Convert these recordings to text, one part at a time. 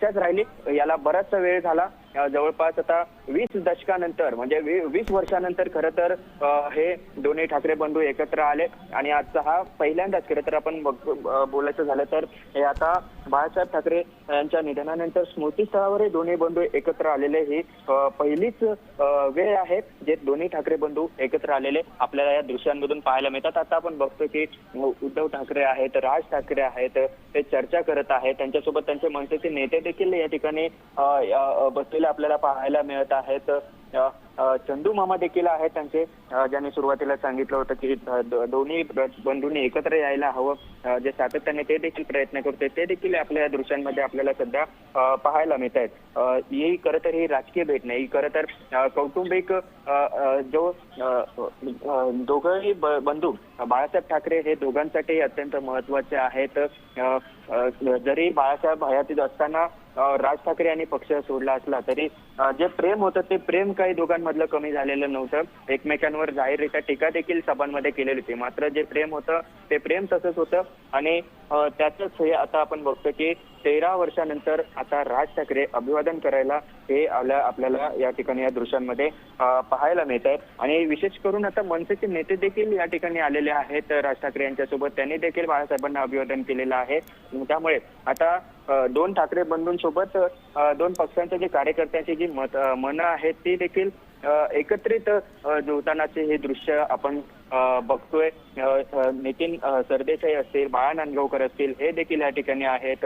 चर्चाच राहिली. याला बराचसा वेळ झाला. जवळपास आता वीस दशकानंतर म्हणजे वीस वर्षानंतर खरं तर हे दोन्ही ठाकरे बंधू एकत्र आले. आणि आजचा हा पहिल्यांदाच खरं तर आपण बोलायचं झालं तर हे आता बाळासाहेब ठाकरे यांच्या निधनानंतर स्मृतीस्थळावर हे दोन्ही बंधू एकत्र आलेले ही पहिलीच वेळ आहे जे दोन्ही ठाकरे बंधू एकत्र आलेले. आपल्याला या दृश्यांमधून पाहायला मिळतात. आता आपण बघतो की उद्धव ठाकरे आहेत राज ठाकरे आहेत ते चर्चा करत आहेत. त्यांच्यासोबत त्यांचे मनसेचे नेते देखील या ठिकाणी बसले आपल्याला पाहायला मिळत आहेत. चंदू मामा देखील आहेत त्यांचे. ज्यांनी सुरुवातीला सांगितलं होतं की दोन्ही बंधूंनी एकत्र यायला हवं. जे सातत्याने ते देखील प्रयत्न करते ते देखील आपल्या या दृश्यांमध्ये आपल्याला सध्या पाहायला मिळत आहेत ही खरं तर ही राजकीय भेट नाही ही खरं तर कौटुंबिक जो दोघंही ब- बंधू बाळासाहेब ठाकरे हे दोघांसाठी अत्यंत महत्त्वाचे आहेत. जरी बाळासाहेब हयातीत असताना राज ठाकरे यांनी पक्ष सोडला असला तरी जे प्रेम होतं ते प्रेम काही मधलं कमी झालेलं नव्हतं. एकमेकांवर जाहीररित्या टीका देखील सभांमध्ये केलेली होती. मात्र जे प्रेम होतं ते प्रेम तसंच होतं. आणि अ, त्याचंच हे आता आपण बघतो की तेरा वर्षानंतर आता राज ठाकरे अभिवादन करायला हे आपल्या आपल्याला या ठिकाणी या दृश्यांमध्ये पाहायला मिळत आहे आणि विशेष करून आता मनसेचे नेते देखील या ठिकाणी आलेले आहेत राज ठाकरे यांच्यासोबत. त्यांनी देखील बाळासाहेबांना अभिवादन केलेलं आहे. त्यामुळे आता दोन ठाकरे बंधूंसोबत दोन पक्षांचे जे कार्यकर्त्यांची जी मत मनं आहेत ती देखील एकत्रित जुळतानाचे हे दृश्य आपण बघतोय. नितीन सरदेसाई असतील बाळा नांदगावकर असतील हे देखील या ठिकाणी आहेत.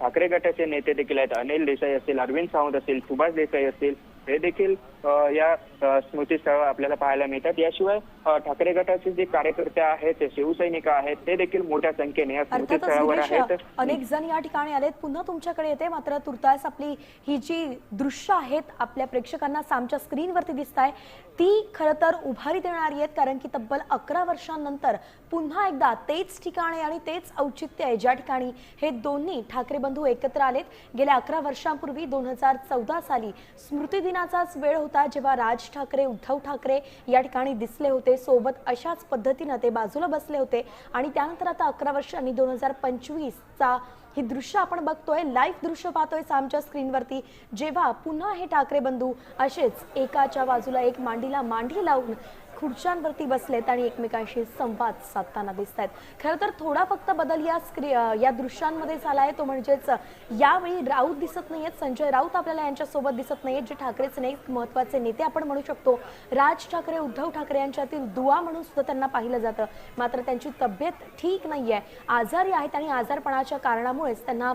ठाकरे गटाचे नेते देखील आहेत. अनिल देसाई असतील अरविंद सावंत असतील सुभाष देसाई असतील हे देखील या अ, स्मृतीस्थळावर आपल्याला पाहायला मिळतात. याशिवाय ठाकरे गटाचे जे कार्यकर्ते आहेत ते शिवसैनिक आहेत ते देखील मोठ्या संख्येने या स्मृतीस्थळावर आहेत. अनेक जण या ठिकाणी आलेत. पुन्हा तुमच्याकडे येते. मात्र तुर्तास आपली ही जी दृश्य आहेत आपल्या प्रेक्षकांना सामच्या स्क्रीनवरती दिसत आहे ती खरं तर उभारी देणारी आहेत कारण की तब्बल अकरा वर्षांनंतर पुन्हा एकदा तेच ठिकाणे आणि तेच औचित्य आहे. ज्या ठिकाणी हे दोन्ही ठाकरे बंधू एकत्र आलेत. गेल्या अकरा वर्षांपूर्वी दोन हजार चौदा साली स्मृती दिनाचाच वेळ होता. जेव्हा राज ठाकरे उद्धव ठाकरे या ठिकाणी दिसले होते. सोबत अशाच पद्धतीनं ते बाजूला बसले होते. आणि त्यानंतर आता अकरा वर्षांनी दोन हजार पंचवीसचा ही दृश्य आपण बघतोय. लाईव्ह दृश्य पाहतोय सामच्या स्क्रीनवरती. जेव्हा पुन्हा हे ठाकरे बंधू असेच एकाच्या बाजूला एक मांडीला मांडी लावून खुर्च्यांवरती बसलेत आणि एकमेकांशी संवाद साधताना दिसत आहेत खरं तर थोडा फक्त बदल या स्क्री या दृश्यांमध्ये झाला आहे. तो म्हणजेच यावेळी राऊत दिसत नाहीयेत. संजय राऊत आपल्याला यांच्यासोबत दिसत नाहीयेत. जे ठाकरेचे नाही महत्त्वाचे नेते आपण म्हणू शकतो. राज ठाकरे उद्धव ठाकरे यांच्यातील दुवा म्हणून सुद्धा त्यांना पाहिलं जातं. मात्र त्यांची तब्येत ठीक नाहीये. आजारी आहेत आणि आजारपणाच्या कारणामुळेच त्यांना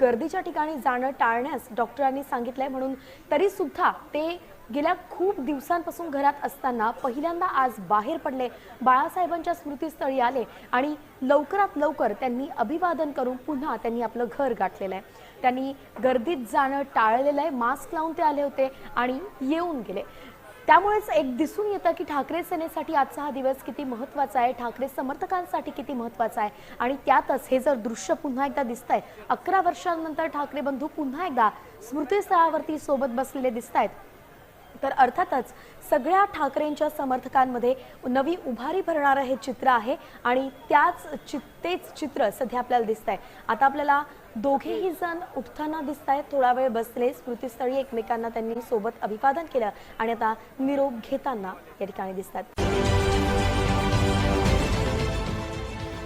गर्दीच्या ठिकाणी जाणं टाळण्यास डॉक्टरांनी सांगितलंय. म्हणून तरी सुद्धा ते गेल्या खूप दिवसांपासून घरात असताना पहिल्यांदा आज बाहेर पडले. बाळासाहेबांच्या स्मृतीस्थळी आले आणि लवकरात लवकर त्यांनी अभिवादन करून पुन्हा त्यांनी आपलं घर गाठलेलं आहे. त्यांनी गर्दीत जाणं टाळलेलं आहे मास्क लावून ते आले होते आणि येऊन गेले. त्यामुळेच एक दिसून येतं की ठाकरे सेनेसाठी आजचा हा दिवस किती महत्त्वाचा आहे ठाकरे समर्थकांसाठी किती महत्त्वाचा आहे आणि त्यातच हे जर दृश्य पुन्हा एकदा दिसतंय अकरा वर्षांनंतर ठाकरे बंधू पुन्हा एकदा स्मृतीस्थळावरती सोबत बसलेले दिसत आहेत तर अर्थातच सगळ्या ठाकरेंच्या समर्थकांमध्ये नवी उभारी भरणारं हे चित्र आहे आणि त्याच चि तेच चित्र सध्या आपल्याला दिसत आहे आता आपल्याला दोघेही जण उठताना दिसत आहेत थोडा वेळ बसले स्मृतीस्थळी एकमेकांना त्यांनी सोबत अभिवादन केलं आणि आता निरोप घेताना या ठिकाणी दिसतात.